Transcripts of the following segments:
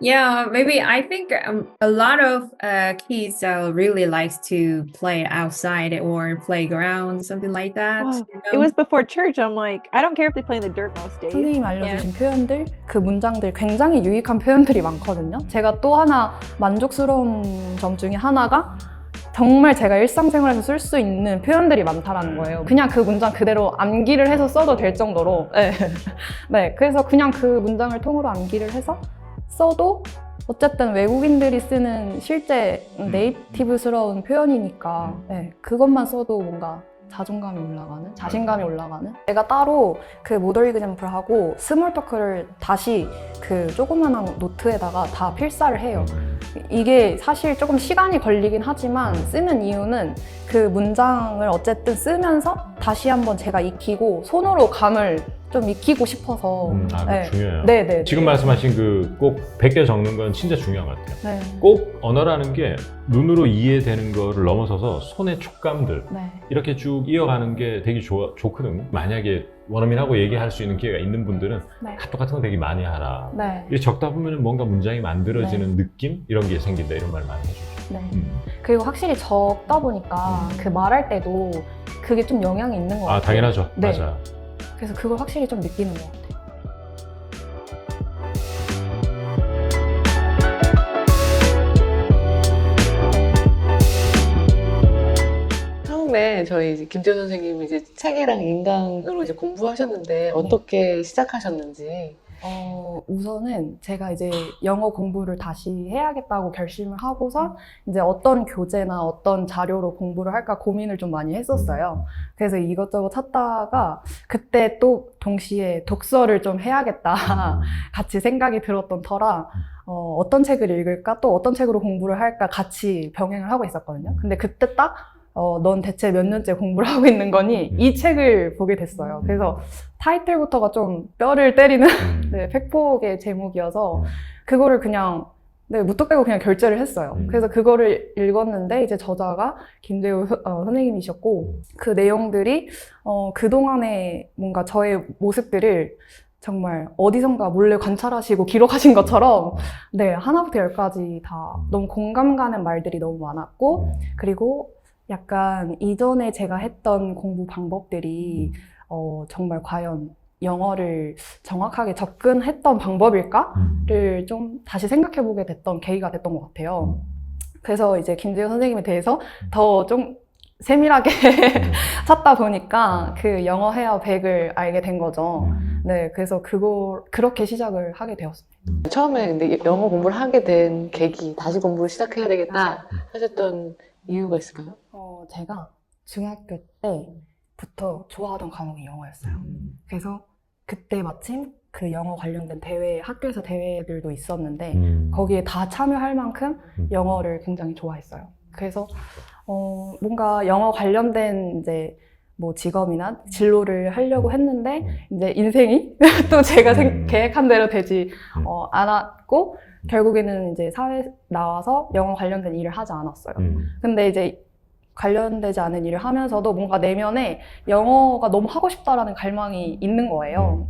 Yeah, maybe I think um, a lot of uh, kids uh, really likes to play outside or playground, something like that. Wow. you It know? was before church. I'm like, I don't care if they play in the dirt most days. 선생님이 알려주신 표현들, 그 문장들 굉장히 유익한 표현들이 많거든요. 제가 또 하나 만족스러운 점 중에 하나가 정말 제가 일상생활에서 쓸 수 있는 표현들이 많다라는 거예요. 그냥 그 문장 그대로 암기를 해서 써도 될 정도로. 네. 네. 그래서 그냥 그 문장을 통으로 암기를 해서 써도 어쨌든 외국인들이 쓰는 실제 네이티브스러운 표현이니까 네, 그것만 써도 뭔가 자존감이 올라가는, 자신감이 올라가는. 제가 따로 그 모더 이그램플 하고 스몰 토크를 다시 그 조그만한 노트에다가 다 필사를 해요. 이게 사실 조금 시간이 걸리긴 하지만 쓰는 이유는 그 문장을 어쨌든 쓰면서 다시 한번 제가 익히고 손으로 감을 좀 익히고 싶어서. 음, 아, 네. 중요해요. 네, 네. 지금 말씀하신 그 꼭 100개 적는 건 진짜 중요한 것 같아요. 네. 꼭 언어라는 게 눈으로 이해되는 거를 넘어서서 손의 촉감들 네. 이렇게 쭉 이어가는 게 되게 좋아, 좋거든요. 만약에 원어민하고 얘기할 수 있는 기회가 있는 분들은 네. 카톡 같은 거 되게 많이 하라. 네. 적다 보면 뭔가 문장이 만들어지는 느낌 이런 게 생긴다 이런 말 많이 해주죠. 네. 음. 그리고 확실히 적다 보니까 그 말할 때도 그게 좀 영향이 있는 것 같아요. 아 당연하죠. 네. 맞아요. 그래서 그걸 확실히 좀 느끼는 것 같아요. 저희 이제 김재 선생님이 이제 책이랑 인강으로 이제 공부하셨는데 어떻게 시작하셨는지. 어, 우선은 제가 이제 영어 공부를 다시 해야겠다고 결심을 하고서 이제 어떤 교재나 어떤 자료로 공부를 할까 고민을 좀 많이 했었어요. 그래서 이것저것 찾다가 그때 또 동시에 독서를 좀 해야겠다. 같이 생각이 들었던 터라 어, 어떤 책을 읽을까 또 어떤 책으로 공부를 할까 같이 병행을 하고 있었거든요. 근데 그때 딱 어, 넌 대체 몇 년째 공부를 하고 있는 거니? 이 책을 보게 됐어요. 그래서 타이틀부터가 좀 뼈를 때리는 음. 네, 팩폭의 제목이어서 음. 그거를 그냥 네, 무턱 빼고 그냥 결제를 했어요. 음. 그래서 그거를 읽었는데 이제 저자가 김대우 서- 어, 선생님이셨고 그 내용들이 어, 그동안의 뭔가 저의 모습들을 정말 어디선가 몰래 관찰하시고 기록하신 것처럼 네, 하나부터 열까지 다 너무 공감 가는 말들이 너무 많았고 음. 그리고 약간 이전에 제가 했던 공부 방법들이 음. 어, 정말 과연 영어를 정확하게 접근했던 방법일까를 좀 다시 생각해 보게 됐던 계기가 됐던 것 같아요. 그래서 이제 김재우 선생님에 대해서 더 좀 세밀하게 음. 찾다 보니까 그 영어 헤어 100을 알게 된 거죠. 음. 네, 그래서 그거 그렇게 시작을 하게 되었습니다. 처음에 근데 영어 공부를 하게 된 계기, 다시 공부를 시작해야 되겠다 하셨던 이유가 있을까요? 어, 제가 중학교 때부터 좋아하던 과목이 영어였어요. 그래서 그때 마침 그 영어 관련된 대회, 학교에서 대회들도 있었는데 음. 거기에 다 참여할 만큼 음. 영어를 굉장히 좋아했어요. 그래서 어, 뭔가 영어 관련된 이제 뭐 직업이나 진로를 하려고 했는데 이제 인생이 또 제가 생- 음. 계획한 대로 되지 음. 어, 않았고 결국에는 이제 사회 나와서 영어 관련된 일을 하지 않았어요. 음. 근데 이제 관련되지 않은 일을 하면서도 뭔가 내면에 영어가 너무 하고 싶다라는 갈망이 있는 거예요.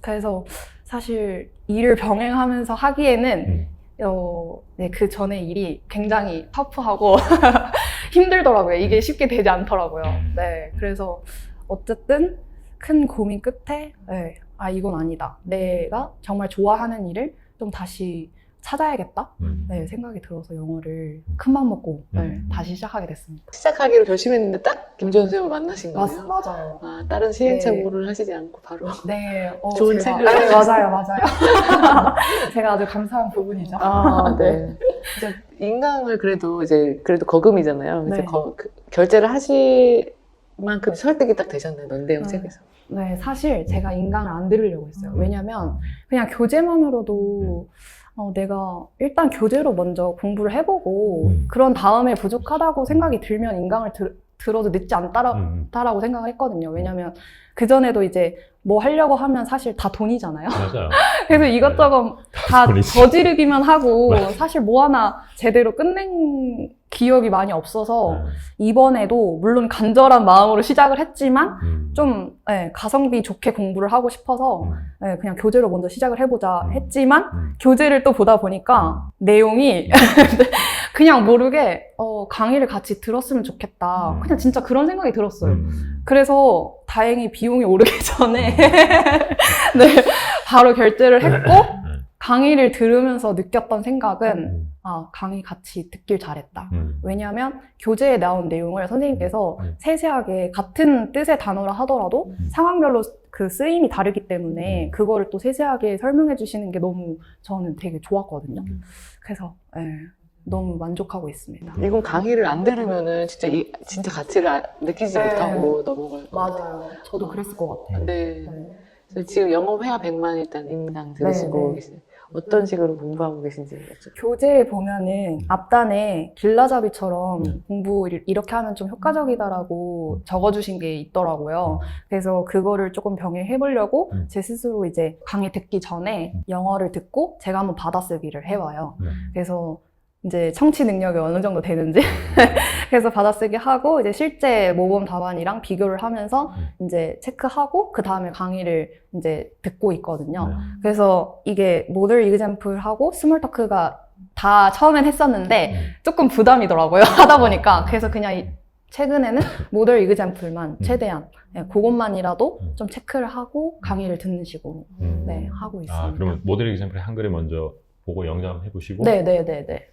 그래서 사실 일을 병행하면서 하기에는 음. 어, 네, 그 전에 일이 굉장히 터프하고 힘들더라고요. 이게 쉽게 되지 않더라고요. 네, 그래서 어쨌든 큰 고민 끝에 네, 아 이건 아니다. 내가 정말 좋아하는 일을 좀 다시 찾아야겠다. 음. 네, 생각이 들어서 영어를 큰 맘 먹고 네, 음. 다시 시작하게 됐습니다. 시작하기로 결심했는데 딱 김재현 선생님을 만나신 거예요? 맞아요. 아, 다른 시행착오를 하시지 않고 바로. 네, 어, 좋은 제가- 책을 네, 맞아요, 맞아요. 제가 아주 감사한 부분이죠. 아, 네. 이제 인강을 그래도 이제 그래도 거금이잖아요. 그래서 네. 거- 그- 결제를 하실 만큼 설득이 딱 되셨네요. 넌대용 음. 책에서. 네, 사실 제가 인강을 안 들으려고 했어요. 음. 왜냐면 그냥 교재만으로도 어, 내가 일단 교재로 먼저 공부를 해보고 음. 그런 다음에 부족하다고 생각이 들면 인강을 들, 들어도 늦지 않다라, 음. 생각을 했거든요. 왜냐면 그 전에도 이제 뭐 하려고 하면 사실 다 돈이잖아요. 맞아요. 그래서 이것저것 다 돈이지. 저지르기만 하고 맞아. 사실 뭐 하나 제대로 끝낸 기억이 많이 없어서 네. 이번에도 물론 간절한 마음으로 시작을 했지만 음. 좀 예, 가성비 좋게 공부를 하고 싶어서 음. 예, 그냥 교재로 먼저 시작을 해보자 음. 했지만 음. 교재를 또 보다 보니까 내용이 그냥 모르게 어, 강의를 같이 들었으면 좋겠다. 음. 그냥 진짜 그런 생각이 들었어요. 음. 그래서 다행히 비용이 오르기 전에 네, 바로 결제를 했고 강의를 들으면서 느꼈던 생각은 음. 아, 강의 같이 듣길 잘했다. 음. 왜냐하면 교재에 나온 내용을 선생님께서 음. 세세하게 같은 뜻의 단어라 하더라도 음. 상황별로 그 쓰임이 다르기 때문에 음. 그거를 또 세세하게 설명해 주시는 게 너무 저는 되게 좋았거든요. 음. 그래서 예, 너무 만족하고 있습니다. 이건 강의를 안 들으면은 진짜 이, 진짜 가치를 아- 느끼지 네. 못하고 넘어갈 것 같아요. 맞아요. 저도 그랬을 것 같아요. 네. 네. 그래서 지금 영어 회화 100만 일단 인당 들으시고 네. 계시네요. 어떤 식으로 공부하고 계신지 여쭤볼게요. 교재에 보면은 앞단에 길라잡이처럼 네. 공부 이- 이렇게 하면 좀 효과적이다라고 적어주신 게 있더라고요. 음. 그래서 그거를 조금 병행해 보려고 음. 제 스스로 이제 강의 듣기 전에 음. 영어를 듣고 제가 한번 받아쓰기를 해와요. 네. 그래서 이제 청취 능력이 어느 정도 되는지 그래서 받아쓰기 하고 이제 실제 모범 답안이랑 비교를 하면서 음. 이제 체크하고 그 다음에 강의를 이제 듣고 있거든요. 네. 그래서 이게 모델 이그젬플하고 스몰 토크가 다 처음엔 했었는데 음. 조금 부담이더라고요 하다 보니까 그래서 그냥 이- 최근에는 모델 이그젬플만 최대한 네, 그것만이라도 음. 좀 체크를 하고 강의를 듣는 식으로 음. 네 하고 있습니다. 아, 그러면 모델 example 한글에 먼저 보고 영작 해보시고 네네네네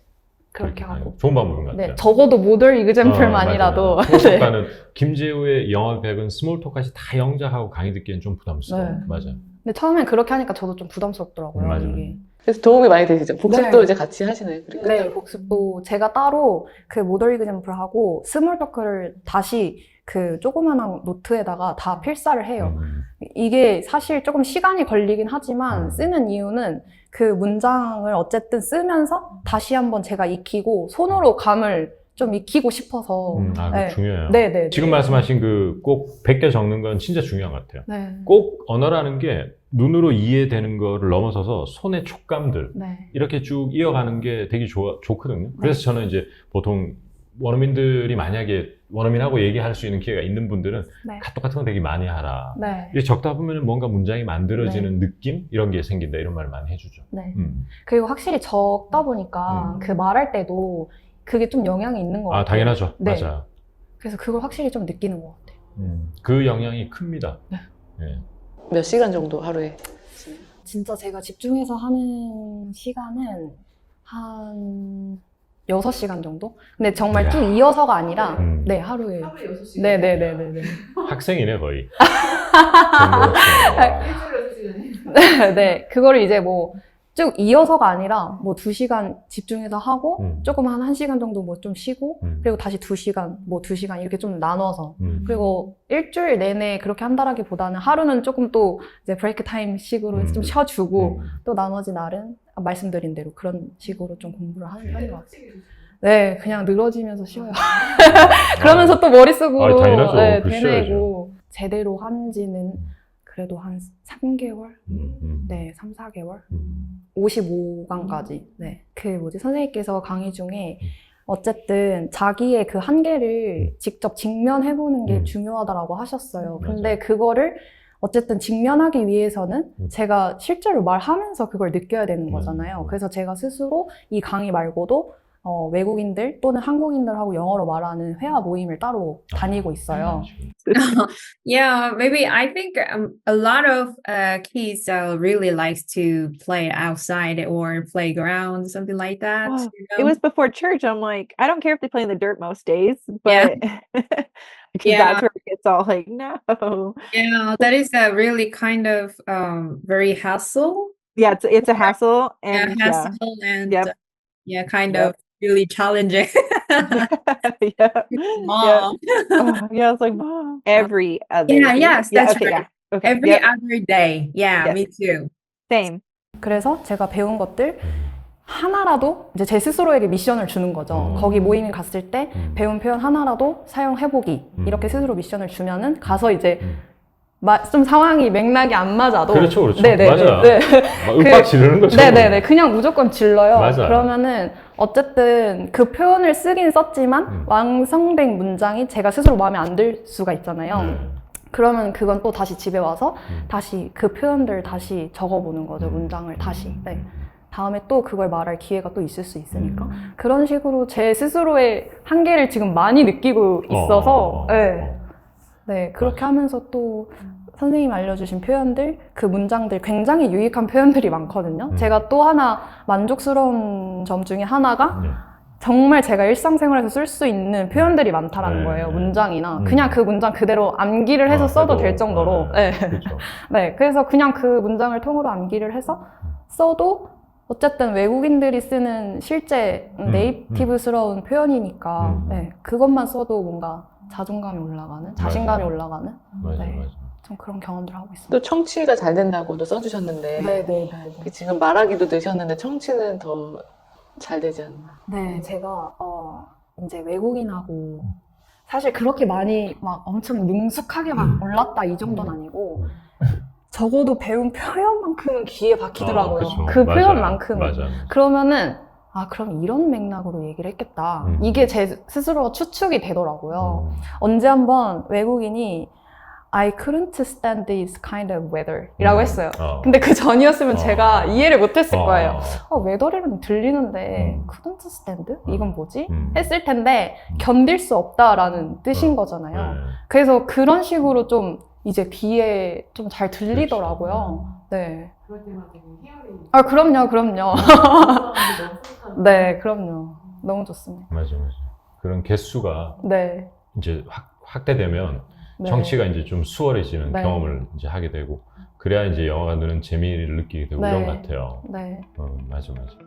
그렇게 하는 하고 거. 좋은 방법인 것 같아요. 네 적어도 모델 이그젬플만이라도 네. 스몰 토크는 김재우의 영어 백은 스몰 토크까지 다 영작하고 강의 듣기엔 좀 부담스러워. 네. 맞아. 근데 처음엔 그렇게 하니까 저도 좀 부담스럽더라고요 음, 맞아요. 이게 그래서 도움이 많이 되시죠? 복습도 네. 이제 같이 하시나요? 그리고 네, 복습도 제가 따로 그 모델 이그젬플하고 스몰 토크를 다시 그 조그만한 노트에다가 다 필사를 해요. 음. 이게 사실 조금 시간이 걸리긴 하지만 음. 쓰는 이유는 그 문장을 어쨌든 쓰면서 다시 한번 제가 익히고 손으로 감을 좀 익히고 싶어서. 음, 아, 네. 중요해요. 네, 네. 지금 말씀하신 그 꼭 100개 적는 건 진짜 중요한 것 같아요. 네. 꼭 언어라는 게 눈으로 이해되는 거를 넘어서서 손의 촉감들 네. 이렇게 쭉 이어가는 게 되게 좋아, 좋거든요. 그래서 저는 이제 보통 원어민들이 만약에 원어민하고 얘기할 수 있는 기회가 있는 분들은 네. 카톡 같은 거 되게 많이 하라. 네. 이게 적다 보면 뭔가 문장이 만들어지는 느낌? 이런 게 생긴다. 이런 말 많이 해주죠. 네. 음. 그리고 확실히 적다 보니까 음. 그 말할 때도 그게 좀 영향이 있는 것 같아요. 아, 당연하죠. 네. 맞아요. 그래서 그걸 확실히 좀 느끼는 것 같아요. 음, 그 영향이 큽니다. 네. 네. 몇 시간 정도 하루에? 진짜 제가 집중해서 하는 시간은 한 6시간 정도? 근데 정말 이야. 쭉 이어서가 아니라, 음. 네, 하루에. 네네 네 네 네. 학생이네, 거의. 네, 그거를 이제 뭐 쭉 이어서가 아니라 뭐 2시간 집중해서 하고, 음. 조금 한 1시간 정도 뭐 좀 쉬고, 음. 그리고 다시 2시간, 뭐 2시간 이렇게 좀 나눠서. 음. 그리고 일주일 내내 그렇게 한다라기보다는 하루는 조금 또 이제 브레이크 타임 식으로 음. 좀 쉬어주고, 음. 또 나머지 날은 말씀드린 대로 그런 식으로 좀 공부를 하는 편인 것 같아요. 네, 그냥 늘어지면서 쉬어요. 그러면서 또 머릿속으로 아, 당연하죠. 네, 그 되뇌고 제대로 한지는 그래도 한 3개월? 음. 음. 네, 3, 4개월? 음. 55강까지. 네. 그 뭐지, 선생님께서 강의 중에 음. 어쨌든 자기의 그 한계를 직접 직면해보는 게 음. 중요하다라고 하셨어요. 근데 그거를 어쨌든 직면하기 위해서는 음. 제가 실제로 말하면서 그걸 느껴야 되는 음. 거잖아요. 음. 그래서 제가 스스로 이 강의 말고도 어, 외국인들 또는 한국인들하고 영어로 말하는 회화 모임을 따로 아. 다니고 있어요. Yeah, maybe I think um, a lot of uh, kids uh, really likes to play outside or playground, something like that. Wow. you It know? was before church. I'm like, I don't care if they play in the dirt most days, Yeah. but because Yeah. that's where it gets all like, no. Yeah, that is a really kind of um, very hassle. Yeah, it's it's a hassle Yeah, and yeah. hassle and Yep. uh, yeah, kind Yep. of really challenging. yeah. Mom. Oh, yeah, it's like mom. Every other Yeah, day. yes, yeah, that's okay, right. yeah. Okay. Every yep, other day. Yeah, Yes. me too. same. 그래서 제가 배운 것들 하나라도 이제 제 스스로에게 미션을 주는 거죠. 음. 거기 모임에 갔을 때 음. 배운 표현 하나라도 사용해보기 음. 이렇게 스스로 미션을 주면은 가서 이제 음. 마- 좀 상황이 맥락이 안 맞아도 그렇죠, 그렇죠. 네네네. 맞아. 네. 막 윽박 지르는 거죠. 네네네. 그냥 무조건 질러요. 맞아. 그러면은 어쨌든 그 표현을 쓰긴 썼지만 음. 완성된 문장이 제가 스스로 마음에 안 들 수가 있잖아요. 네. 그러면 그건 또 다시 집에 와서 음. 다시 그 표현들 다시 적어보는 거죠. 음. 문장을 다시. 네. 음. 다음에 또 그걸 말할 기회가 또 있을 수 있으니까. 음. 그런 식으로 제 스스로의 한계를 지금 많이 느끼고 있어서, 어, 어, 어, 네. 어. 네, 그렇게 맞아. 하면서 또 선생님이 알려주신 표현들, 그 문장들 굉장히 유익한 표현들이 많거든요. 음. 제가 또 하나 만족스러운 점 중에 하나가 네. 정말 제가 일상생활에서 쓸 수 있는 표현들이 많다라는 네, 거예요. 네. 문장이나. 음. 그냥 그 문장 그대로 암기를 해서 아, 써도 될 정도로. 네. 네. 그렇죠. 네, 그래서 그냥 그 문장을 통으로 암기를 해서 써도 어쨌든 외국인들이 쓰는 실제 음, 네이티브스러운 표현이니까 음. 네, 그것만 써도 뭔가 자존감이 올라가는, 자신감이 맞아요. 올라가는 맞아, 네. 맞아. 좀 그런 경험들을 하고 있습니다. 또 청취가 잘 된다고도 써주셨는데 네, 네, 네. 지금 말하기도 늦었는데 청취는 더 잘 되지 않나. 네, 제가 어, 이제 외국인하고 사실 그렇게 많이 막 엄청 능숙하게 막 음. 올랐다 이 정도는 아니고 적어도 배운 표현만큼은 귀에 박히더라고요. 어, 그쵸. 그 맞아요. 표현만큼은. 맞아. 그러면은 아 그럼 이런 맥락으로 얘기를 했겠다. 음. 이게 제 스스로가 추측이 되더라고요. 음. 언제 한번 외국인이 I couldn't stand this kind of weather 이라고 음. 했어요. 어. 근데 그 전이었으면 어. 제가 이해를 못했을 어. 거예요. 아, 웨더리는 들리는데 음. couldn't stand? 이건 뭐지? 음. 했을 텐데 음. 견딜 수 없다라는 뜻인 어. 거잖아요. 네. 그래서 그런 식으로 좀 이제 귀에 좀 잘 들리더라고요. 네. 아 그럼요, 그럼요. 네, 그럼요. 너무 좋습니다. 맞아, 맞아. 그런 개수가 네. 이제 확, 확대되면 네. 청취가 이제 좀 수월해지는 네. 경험을 이제 하게 되고 그래야 이제 영화가 느는 재미를 느끼게 되고 네. 이런 것 같아요. 네. 어, 맞아, 맞아.